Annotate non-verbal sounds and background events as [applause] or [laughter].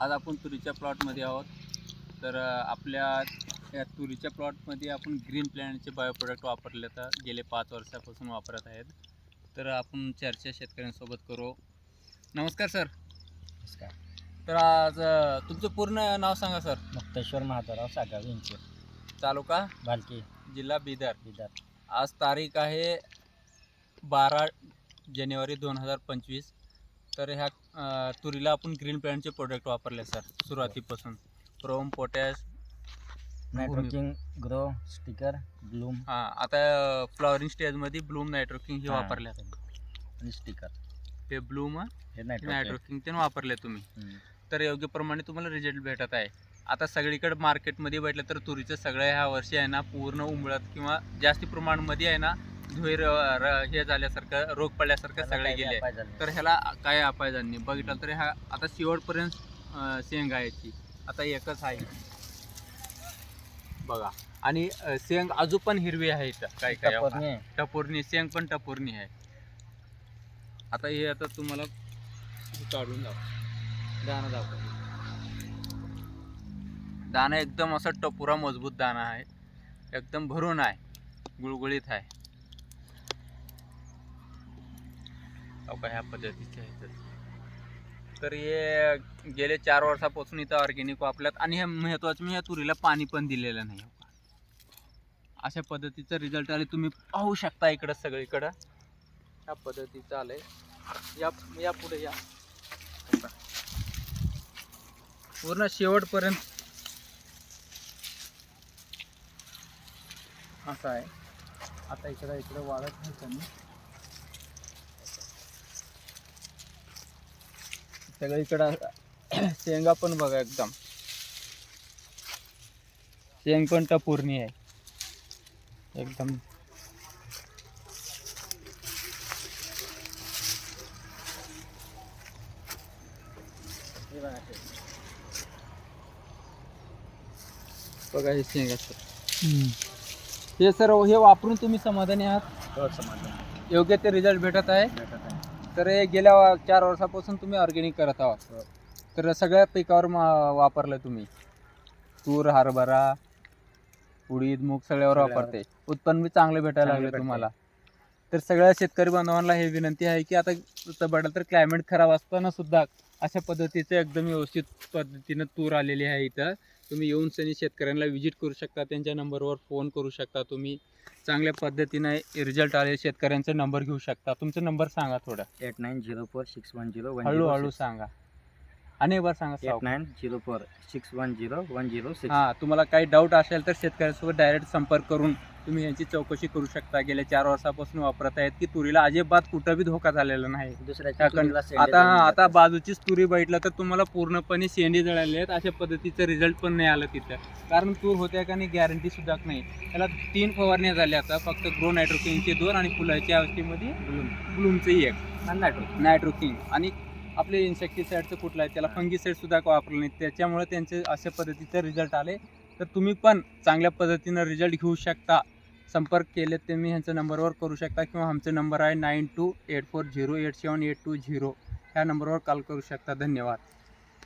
आज आपण तुरीच्या प्लॉटमध्ये आहोत. तर आपल्या या तुरीच्या प्लॉटमध्ये आपण ग्रीन प्लॅनचे बायो प्रोडक्ट वापरले तर गेले पाच वर्षापासून वापरत आहेत. तर आपण चर्चा शेतकऱ्यांसोबत करू. नमस्कार सर. नमस्कार. तर आज अ, तुमचं पूर्ण नाव सांगा सर. मुक्तेश्वर महादेवराव सागाव यांचे तालुका? भालकी जिल्हा बिदर. बिदर. आज तारीख आहे बारा जानेवारी दोन हजार पंचवीस. तर ह्या तुरीला आपण ग्रीन प्लॅनचे प्रोडक्ट वापरले सर सुरुवातीपासून. क्रोम पोटॅश नायट्रोकिंग ग्रो स्टिकर ब्लूम हां आता फ्लॉवरिंग स्टेजमध्ये ब्लूम नायट्रोकिंग हे वापरले आणि स्टिकर ते ब्लूम हे नायट्रोकिंग नायट्रोकिंग ते वापरले तुम्ही. तर योग्य प्रमाणे तुम्हाला रिझल्ट भेटत आहे. आता सगळीकडे मार्केटमध्ये भेटलं तर तुरीचं सगळं ह्या वर्षी आहे ना पूर्ण उमळत किंवा जास्ती प्रमाणामध्ये आहे ना धुईर हे झाल्यासारखं रोग पडल्यासारखं सगळे गेले. तर ह्याला काय अपायजांनी बघितलं तर ह्या आता शेवटपर्यंत शेंग आहे याची आता एकच आहे. बघा. आणि शेंग अजून पण हिरवी आहे इथं. काय काय टपोरणी शेंग पण टपोरणी आहे. आता हे आता तुम्हाला काढून दाखव. दाणा दाखव. दाणा एकदम असा टपुरा मजबूत दाणा आहे. एकदम भरून आहे. गुळगुळीत आहे. अहो का ह्या पद्धतीचे आहेत. तर हे गेले चार वर्षापासून इथं ऑर्गेनिक वापरल्यात आणि हे महत्वाचं मी या तुरीला पाणी पण दिलेलं नाही. अशा पद्धतीचा रिझल्ट आले. तुम्ही पाहू शकता इकडं सगळीकडं. ह्या पद्धतीचं आलंय. या या पुढे या. पूर्ण शेवटपर्यंत. असं आहे. आता इकडं इकडं वाढत नाही कमी. सगळीकडं [coughs] शेंगा पण बघा एकदम. शेंग पण टपूर्णी आहे. एकदम. बघा हे शेंग असतं हे सर हे वापरून तुम्ही समाधानी आहात? योग्य ते रिझल्ट भेटत आहे. तर हे गेल्या चार वर्षापासून तुम्ही ऑर्गॅनिक करत आहात. तर सगळ्या पिकावर मा- वापरलं तुम्ही तूर हरभरा उडीद मूग सगळ्यावर सगळ्यावर. वापरते उत्पन्न बी चांगलं भेटायला चांगलं लागले भेटतंय. तुम्हाला तर सगळ्या शेतकरी बांधवांना हे विनंती आहे की आता तसं बघाल तर क्लायमेट खराब असताना सुद्धा अशा पद्धतीचं एकदम व्यवस्थित पद्धतीनं तूर आलेली आहे इथं तुम्ही येऊन सनी शेतकऱ्यांना व्हिजिट करू शकता त्यांच्या नंबरवर फोन करू शकता तुम्ही चांगल्या पद्धतीने रिझल्ट आले शेतकऱ्यांचा नंबर घेऊ शकता. तुमचा नंबर सांगा थोडा. Eight nine zero four six one zero हळूहळू सांगा. आणि एक बार सांगा eight. Nine zero four six one zero one zero six. हा तुम्हाला काही डाऊट असेल तर शेतकऱ्यांसोबत डायरेक्ट संपर्क करून तुम्ही यांची चौकशी करू शकता. गेल्या चार वर्षापासून वापरत आहेत की तुरीला अजिबात कुठं बी धोका झालेला नाही. दुसऱ्याच्या तुरीला आता आता जातात. बाजूचीच तुरी बघितलं तर तुम्हाला पूर्णपणे शेंडी जळाले आहेत. अशा पद्धतीचं रिझल्ट पण नाही आलं तिथं. कारण तूर होत्या का नाही गॅरंटी सुद्धा नाही. त्याला तीन फवारण्या झाल्या आता. फक्त ग्रो नायट्रोकिंगचे दोन आणि फुलाच्या अवस्थेमध्ये ब्लूम ब्लूमचे एक. आणि नायट्रोकिंग आणि आपले इन्सेक्टिसाईडचं कुठलं आहे त्याला फंगीसाईड सुद्धा वापरलं नाही त्याच्यामुळे त्यांचे अशा पद्धतीचे रिझल्ट आले. तर तुम्ही पण चांगल्या पद्धतीनं रिझल्ट घेऊ शकता. संपर्क केले ते मी ह्यांच्या नंबरवर करू शकता किंवा आमचा नंबर आहे nine two eight four zero eight seven eight two zero ह्या नंबरवर कॉल करू शकता. धन्यवाद.